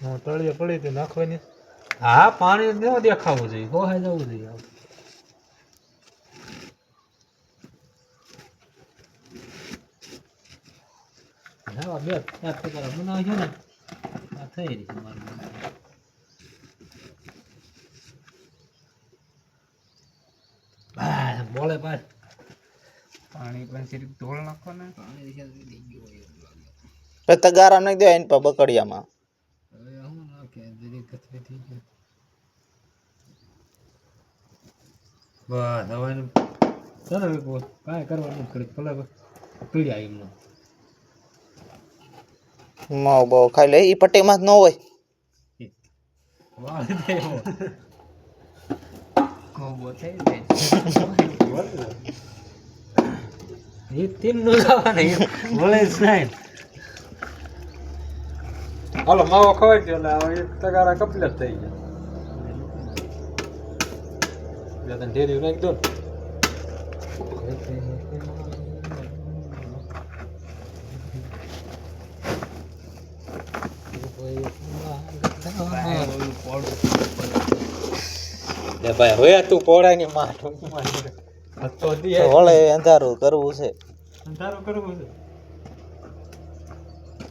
હું તળિયે પડી હતી નાખવાની હા પાણી ન દેખાવું જોઈએ. હોહાઈ જવું જોઈએ હા, બે ચાર ટકા બનાવજો ને. આ થઈ રહી છે બોલે પાડ પાણી પણ પછી તગારા નાખી દો એની પર બકડિયામાં. બસ હવે ચાલો કાંઈ કરવાનું કરી ભલે પીડ્યા એમનો માવ બહુ ખાઈ લે એ પટ્ટીમાં જ ન હોય. વાળ દેવો કોબો થઈ જાય એ તીનનું જવાના ભલે નહીં. હાલો માવો ખવાઈ ગયો એટલે હવે એક તગારા થઈ ગયા. બે ઢેરી નાખી દો ને. ભાઈ હવે તું પોળાની દી વળે અંધારું કરવું છે. અંધારું કરવો છે.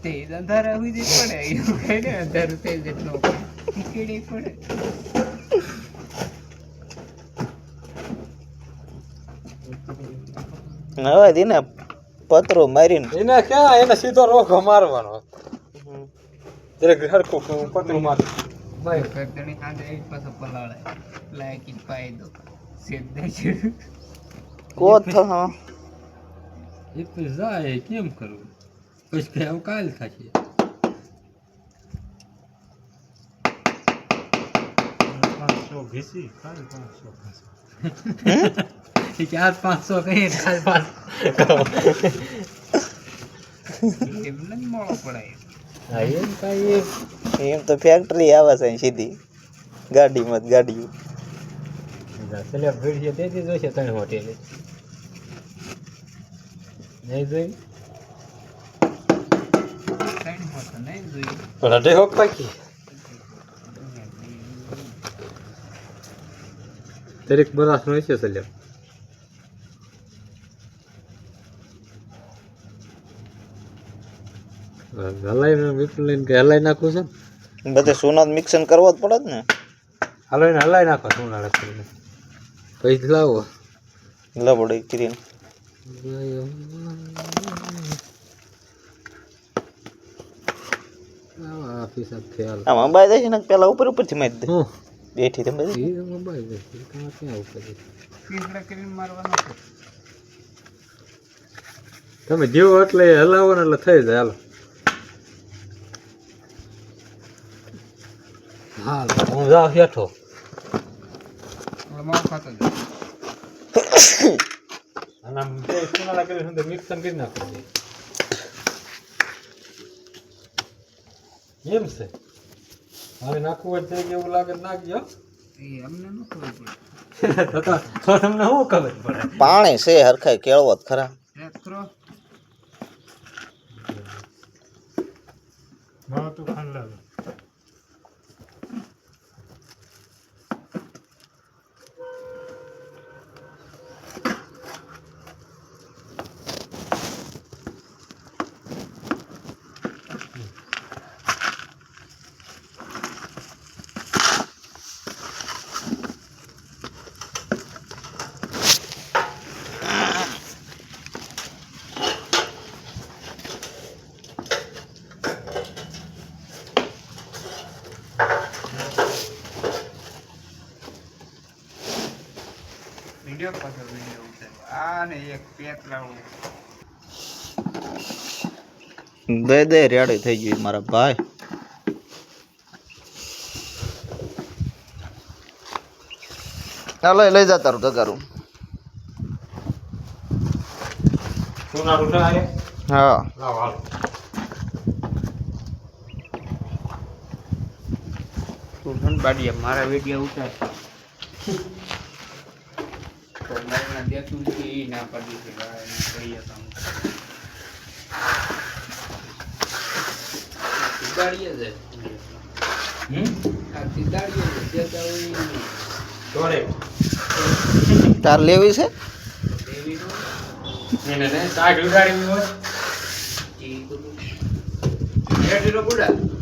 તે અંધારા સુધી પડે એવું કઈ ને અંધારું થઈ જેટલો એટલો પડે. હવે દીને પતરો મારીને. એને ક્યાં? એને સીધો રોખો મારવાનો. એટલે હરખું પતરું મારે. ભાઈ ફેક્ટરી કાંદે એક પાછો પલાળે. લાયકી પાઈ દો. સીધે કોત હા એક તો જાય કેમ કરવું પછી કઈ કાલ થશે પાંચસો ઘીસી ખાલી પાંચસો એ કે આજ પાંચસો કહીએ એમ મોળો તો ફેક્ટરી આવે છે સીધી ગાડીમાં જ ગાડીઓ સ્લેબ ભીડ છે તેથી જોઈશે ત્રણ હોટેલે નહીં જોઈ? અઢે હોક પાકી દરેક બરાસ નો છે સલ્યો. હલાઈ વિપુલ લઈને કે હલાઈ નાખવું છે ને? બધે સોના મિક્સન કરવો જ પડે જ ને. હાલો હલાઈ નાખો નાળે કરીને પછી લાવો. કરીને આફી સાહેબ ખ્યાલ આમ અંબાઈ જાય છે ને પેલા ઉપર ઉપરથી મારી દે બેઠી તમે જીવો એ મોબાઈલ ક્યાં ક્યાં ઉપર કરીને મારવાનો તમે જેવો એટલે હલાવો ને એટલે થઈ જાય. હાલો. હા હું જાઉં હેઠો. ઓલો માવો ખાતો જાય અને આમ જે સુનાળા કરી અંદર મિક્સર કરી નાખો એમ છે હવે નાખવું હોય તો એવું લાગે નાખજો અમને ન ખબર પડે તો તો તો તમને શું ખબર પડે પાણી છે હરખાય કેળવો ખરા તું લાગે વીડિયો પાછળ વીડિયો ઉતાર્યો. આ ને એક પેતરાળું દે દે રેડી થઈ ગઈ મારા ભાઈ. ચાલો લઈ જા તારું તગારું હા. લાવ બાડિયા મારા વીડિયો ઉતારતા પ્રોબ્લેમના દે સુધી ના પડી શકાય કરીએ તમે તાર લેવી છે ઉડાડી